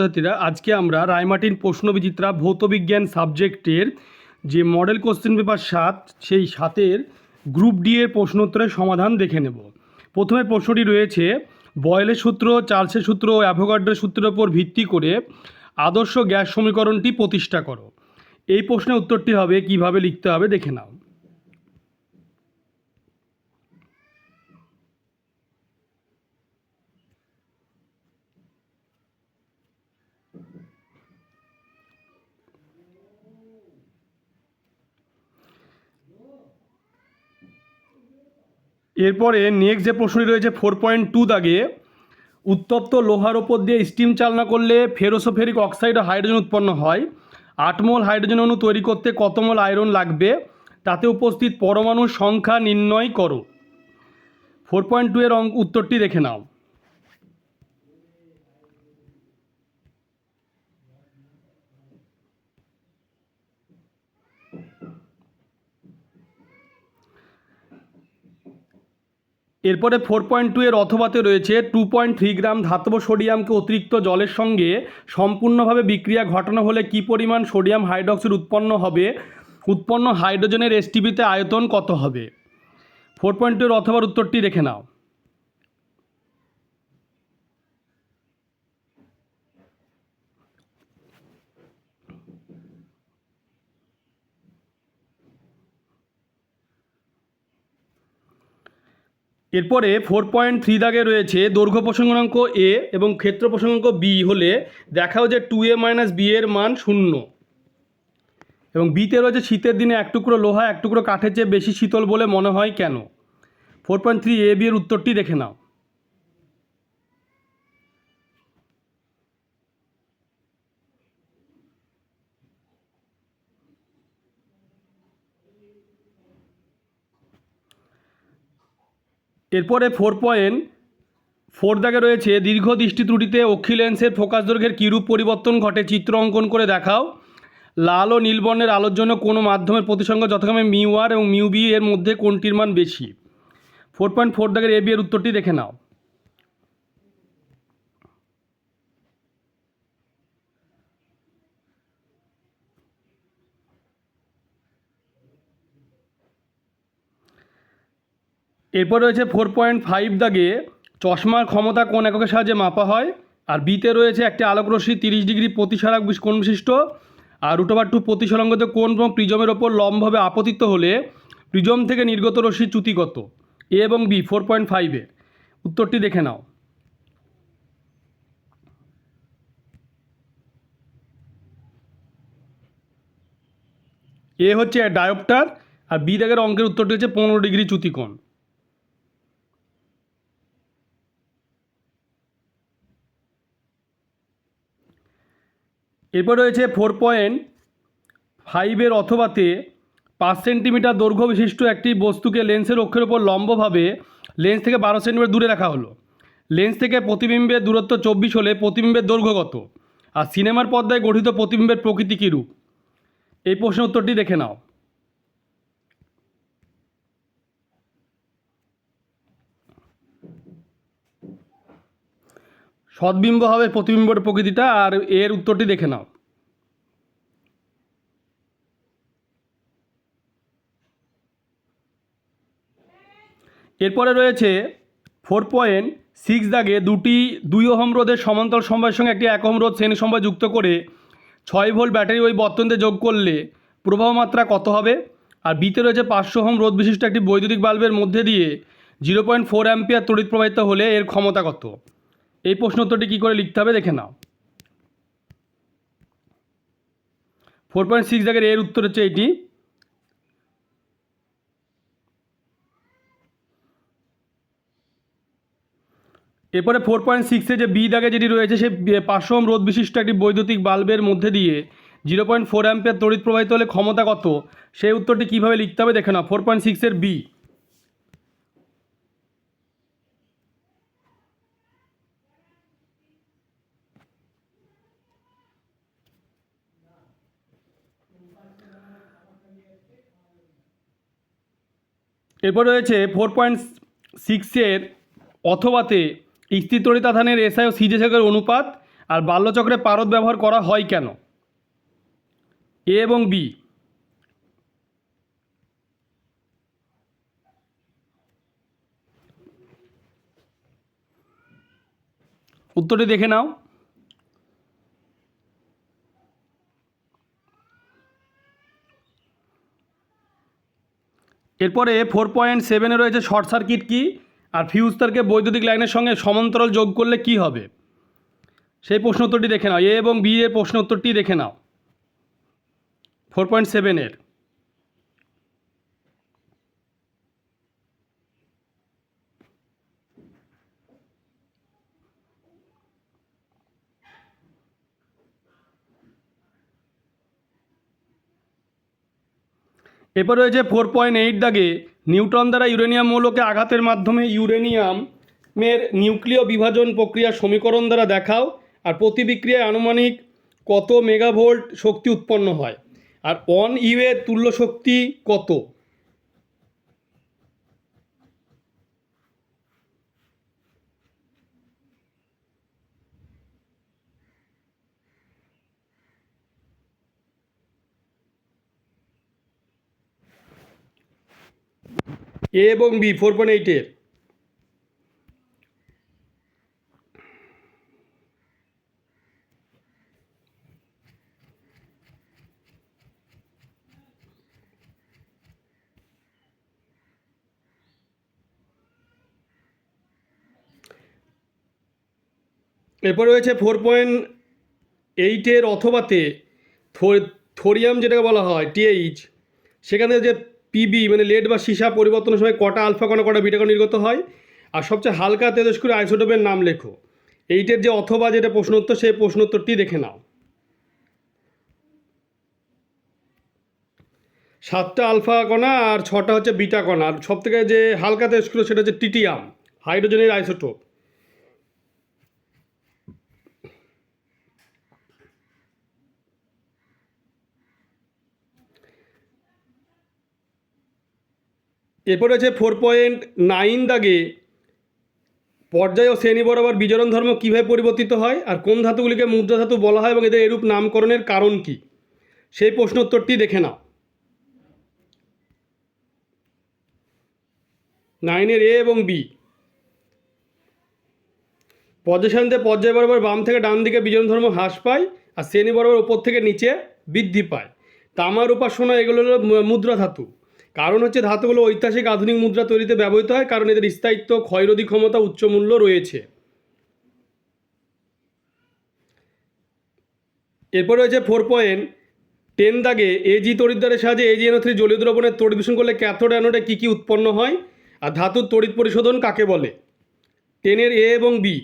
ছাত্রছাত্রীরা আজকে আমরা রায়মার্টিন প্রশ্নবিচিত্রা ভৌতবিজ্ঞান সাবজেক্টের যে মডেল কোশ্চেন পেপার সাত, সেই সাতের গ্রুপ ডি এর প্রশ্নোত্তরের সমাধান দেখে নেব। প্রথমে প্রশ্নটি রয়েছে, বয়েলের সূত্র, চার্লসের সূত্র ও অ্যাভোগাড্রের সূত্রের ওপর ভিত্তি করে আদর্শ গ্যাস সমীকরণটি প্রতিষ্ঠা করো। এই প্রশ্নের উত্তরটি হবে, কীভাবে লিখতে হবে, দেখে নাও। এরপরে নেক্সট যে প্রশ্নটি রয়েছে ফোর পয়েন্ট টু দাগে, উত্তপ্ত লোহার ওপর দিয়ে স্টিম চালনা করলে ফেরোসোফেরিক অক্সাইড ও হাইড্রোজেন উৎপন্ন হয়। আট মোল হাইড্রোজেন অণু তৈরি করতে কত মোল আয়রন লাগবে? তাতে উপস্থিত পরমাণুর সংখ্যা নির্ণয় করো। ফোর পয়েন্ট টু এর অঙ্ক উত্তরটি দেখে নাও। এরপরে ফোর পয়েন্ট টু এর অথবাতে রয়েছে টু পয়েন্ট থ্রি গ্রাম ধাতব সোডিয়ামকে অতিরিক্ত জলের সঙ্গে সম্পূর্ণভাবে বিক্রিয়া ঘটানো হলে কি পরিমাণ সোডিয়াম হাইড্রক্সাইড উৎপন্ন হবে? উৎপন্ন হাইড্রোজেনের এসটিপিতে আয়তন কত হবে? ফোর পয়েন্ট টু এর অথবার উত্তরটি দেখে নাও। এরপরে ফোর পয়েন্ট থ্রি দাগে রয়েছে দৈর্ঘ্য প্রসঙ্গাঙ্ক এ এবং ক্ষেত্র প্রসঙ্গাঙ্ক বি হলে দেখাও যে টু এ মাইনাস বি এর মান শূন্য। এবং বিতে রয়েছে শীতের দিনে এক টুকরো লোহা, এক টুকরো কাঠের চেয়ে বেশি শীতল বলে মনে হয় কেন? Four point three A B এর উত্তরটি দেখে নাও। এরপরে ফোর পয়েন্ট ফোর দাগে রয়েছে, দীর্ঘ দৃষ্টি ত্রুটিতে অক্ষি লেন্সের ফোকাস দৈর্ঘ্যের কীরূপ পরিবর্তন ঘটে চিত্র অঙ্কন করে দেখাও। লাল ও নীলবর্ণের আলোর জন্য কোনো মাধ্যমের প্রতিসঙ্গ যথাক্রমে মিউ আর এবং মিউ বি এর মধ্যে কোনটির মান বেশি? ফোর পয়েন্ট ফোর দাগের এ বি এর উত্তরটি দেখে নাও। এরপর রয়েছে ফোর পয়েন্ট ফাইভ দাগে চশমার ক্ষমতা কোন এককের সাহায্যে মাপা হয়? আর বিতে রয়েছে একটি আলোকরশ্মি তিরিশ ডিগ্রি প্রতিসারক কোণ বিশিষ্ট আর রুটোবার টু প্রতিসলঙ্গত কোন প্রিজমের ওপর লম্বভাবে আপতিত হলে প্রিজম থেকে নির্গত রশ্মির চ্যুতি কত এ এবং বি ফোর পয়েন্ট ফাইভে উত্তরটি দেখে নাও। এ হচ্ছে ডায়োপ্টার আর বি দাগের অঙ্কের উত্তরটি হচ্ছে পনেরো ডিগ্রি চ্যুতিকোণ। এরপর রয়েছে ফোর পয়েন্ট ফাইভের অথবাতে পাঁচ সেন্টিমিটার দৈর্ঘ্য বিশিষ্ট একটি বস্তুকে লেন্সের অক্ষের ওপর লম্বভাবে লেন্স থেকে বারো সেন্টিমিটার দূরে রাখা হলো। লেন্স থেকে প্রতিবিম্বের দূরত্ব চব্বিশ হলে প্রতিবিম্বের দৈর্ঘ্য কত? আর সিনেমার পর্দায় গঠিত প্রতিবিম্বের প্রকৃতি কী রূপ? এই প্রশ্নের উত্তরটি দেখে নাও। সদ্বিম্ব হবে প্রতিবিম্বের প্রকৃতিটা, আর এর উত্তরটি দেখে নাও। এরপরে রয়েছে ফোর পয়েন্ট সিক্স দাগে দুটি দুই ওহম রোধের সমান্তর সময়ের সঙ্গে একটি এক ওহম রোধ শ্রেণি সময় যুক্ত করে ছয় ভোল্ট ব্যাটারি ওই বর্তনীতে যোগ করলে প্রবাহ মাত্রা কত হবে? আর বিতে রয়েছে পাঁচশো ওহম রোধ বিশিষ্ট একটি বৈদ্যুতিক বাল্বের মধ্যে দিয়ে জিরো পয়েন্ট ফোর অ্যাম্পিয়ার তড়িৎ প্রবাহিত হলে এর ক্ষমতা কত? এই প্রশ্ন উত্তরটি কী করে লিখতে হবে? দেখে নাও। ফোর পয়েন্ট সিক্স দাগের এর উত্তর হচ্ছে এইটি এরপরে ফোর পয়েন্ট সিক্সে যে বি দাগে যেটি রয়েছে, সে পাঁচশো রোধ বিশিষ্ট একটি বৈদ্যুতিক বাল্বের মধ্যে দিয়ে জিরো পয়েন্ট ফোর অ্যাম্পের তড়িৎ প্রবাহিত হলে ক্ষমতা কত? সেই উত্তরটি কীভাবে লিখতে হবে? দেখে নাও। ফোর পয়েন্ট সিক্সের বি এরপর রয়েছে ফোর পয়েন্ট সিক্সের অথবাতে স্থিতরিতাধানের এসআই ও সিজেসকের অনুপাত আর বাল্যচক্রে পারদ ব্যবহার করা হয় কেন? এ এবং বি উত্তরটি দেখে নাও। এরপরে ফোর পয়েন্ট সেভেনে রয়েছে শর্ট সার্কিট কী? আর ফিউজ তারকে বৈদ্যুতিক লাইনের সঙ্গে সমান্তরাল যোগ করলে কি হবে? সেই প্রশ্ন উত্তরটি দেখে নাও। এ এবং বি এর প্রশ্ন উত্তরটি দেখে নাও। ফোর পয়েন্ট সেভেনের এরপর রয়েছে ফোর পয়েন্ট এইট দাগে নিউটন দ্বারা ইউরেনিয়াম মৌলকে আঘাতের মাধ্যমে ইউরেনিয়ামের নিউক্লিয় বিভাজন প্রক্রিয়া সমীকরণ দ্বারা দেখাও, আর প্রতি বিক্রিয়ায় আনুমানিক কত মেগাভোল্ট শক্তি উৎপন্ন হয়। আর অন ইউ এর তুল্য শক্তি কত? এ এবং বি ফোর পয়েন্ট এইটের এরপর রয়েছে ফোর পয়েন্ট এইটের অথবাতে থোরিয়াম যেটাকে বলা হয় টিএইচ সেখানে যে পিবি মানে লেড বা সীসা পরিবর্তনের সময় কটা আলফা কণা কটা বিটা কণা নির্গত হয়? আর সবচেয়ে হালকা তেজস্ক্রিয় আইসোটোপের নাম লেখো। এইটের যে অথবা যেটা প্রশ্ন উত্তর, সেই প্রশ্ন উত্তরটি দেখে নাও। সাতটা আলফা কণা আর ছটা হচ্ছে বিটা কণা। আর সব থেকে যে হালকা তেজস্ক্রিয় সেটা হচ্ছে টিটিয়াম হাইড্রোজেনের আইসোটোপ এরপর আছে ফোর পয়েন্ট নাইন দাগে পর্যায় ও শ্রেণি বরাবর বিজরণ ধর্ম কীভাবে পরিবর্তিত হয় আর কোন ধাতুগুলিকে মুদ্রা ধাতু বলা হয় এবং এদের এরূপ নামকরণের কারণ কি? সেই প্রশ্ন উত্তরটি দেখে নাও। নাইনের এ এবং বি পর্যায়সান্তে পর্যায় বরাবর বাম থেকে ডান দিকে বিজরণ ধর্ম হ্রাস পায় আর শ্রেণি বরাবর ওপর থেকে নিচে বৃদ্ধি পায়। তামার উপাসনা এগুলো হলো মুদ্রা ধাতু। কারণ হচ্ছে ধাতুগুলো ঐতিহাসিক আধুনিক মুদ্রা তৈরিতে ব্যবহৃত হয়, কারণ এদের স্থায়িত্ব, ক্ষয়রোধী ক্ষমতা, উচ্চ মূল্য রয়েছে। এরপর রয়েছে ফোর পয়েন্ট টেন দাগে এজি তড়িৎদ্বারের সাহায্যে এজি এনও থ্রি জলীয় দ্রবণের তড়িৎ বিশন করলে ক্যাথোড অ্যানোডে কী কী উৎপন্ন হয়? আর ধাতুর তড়িৎ পরিশোধন কাকে বলে? টেনের এ এবং বি।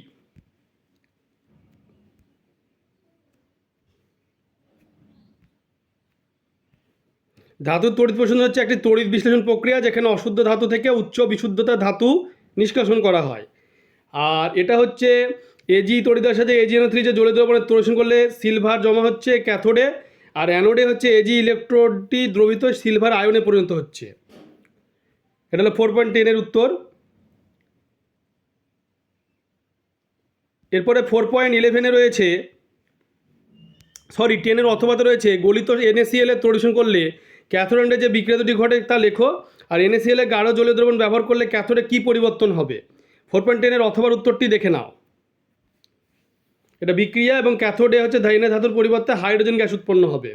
ধাতুর তড়িৎ পরিশোধন হচ্ছে একটি তড়িৎ বিশ্লেষণ প্রক্রিয়া যেখানে অশুদ্ধ ধাতু থেকে উচ্চ বিশুদ্ধতা ধাতু নিষ্কাশন করা হয়। আর এটা হচ্ছে এজি তড়িদার সাথে এজি এনও থ্রি যে জলীয় দ্রবণের তরিশন করলে সিলভার জমা হচ্ছে ক্যাথোডে আর অ্যানোডে হচ্ছে এজি ইলেকট্রোডটি দ্রবিত সিলভার আয়নে পরিণত হচ্ছে। এটা হলো ফোর পয়েন্ট টেনের উত্তর। এরপরে ফোর পয়েন্ট ইলেভেনে রয়েছে সরি টেনের অথবাতে রয়েছে, গলিত এনএসিএল এর তরিশন করলে ক্যাথোডে যে বিক্রিয়াটি ঘটে তা লেখো। আর এনএসিএল গাঢ় জলীয় দ্রবণ ব্যবহার করলে ক্যাথোডে কী পরিবর্তন হবে? ফোর পয়েন্ট টেনের অথবার উত্তরটি দেখে নাও। এটা বিক্রিয়া এবং ক্যাথোডে হচ্ছে ধাইনা ধাতুর পরিবর্তে হাইড্রোজেন গ্যাস উৎপন্ন হবে।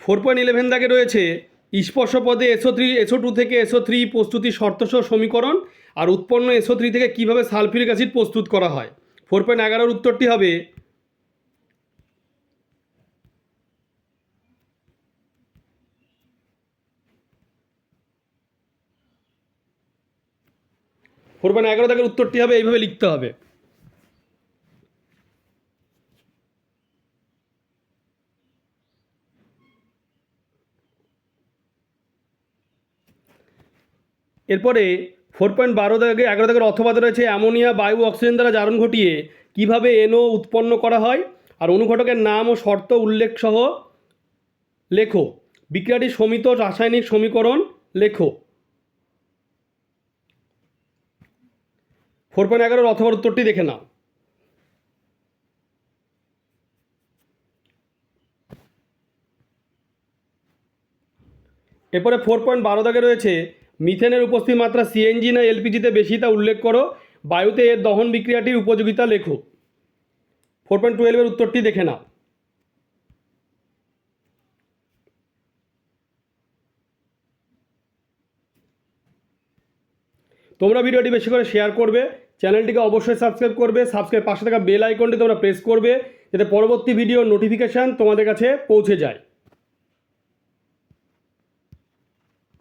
ফোর পয়েন্ট ইলেভেন দাগে রয়েছে স্পর্শ পদে এসও থ্রি এসও টু থেকে এসও থ্রি প্রস্তুতি শর্তসহ সমীকরণ আর উৎপন্ন এসও থ্রি থেকে কীভাবে সালফিউরিক অ্যাসিড প্রস্তুত করা হয়? ফোর পয়েন্ট এগারোর উত্তরটি হবে ফোর পয়েন্ট এগারো দাগের উত্তরটি হবে, এইভাবে লিখতে হবে। এরপরে ফোর পয়েন্ট বারো দাগে, এগারো দাগের অথবাদে রয়েছে অ্যামোনিয়া, বায়ু, অক্সিজেন দ্বারা জারণ ঘটিয়ে কীভাবে এনও উৎপন্ন করা হয়। আর অনুঘটকের নাম ও শর্ত উল্লেখ সহ লেখো। বিক্রিয়াটি সমিত রাসায়নিক সমীকরণ লেখো। ফোর পয়েন্ট এগারোর অথবা উত্তরটি দেখে নাও। এরপরে ফোর পয়েন্ট বারো দাগে রয়েছে মিথেনের উপস্থিত মাত্রা সিএনজি না এলপিজিতে বেশি তা উল্লেখ করো। বায়ুতে এর দহন বিক্রিয়াটির উপযোগিতা লেখো। ফোর পয়েন্ট টুয়েলভের উত্তরটি দেখে নাও। তোমরা ভিডিওটি বেশি করে শেয়ার করবে, চ্যানেলটিকে অবশ্যই সাবস্ক্রাইব করবে সাবস্ক্রাইব পাশে থাকা বেল আইকনটি তোমরা প্রেস করবে, যাতে পরবর্তী ভিডিও নোটিফিকেশান তোমাদের কাছে পৌঁছে যায়।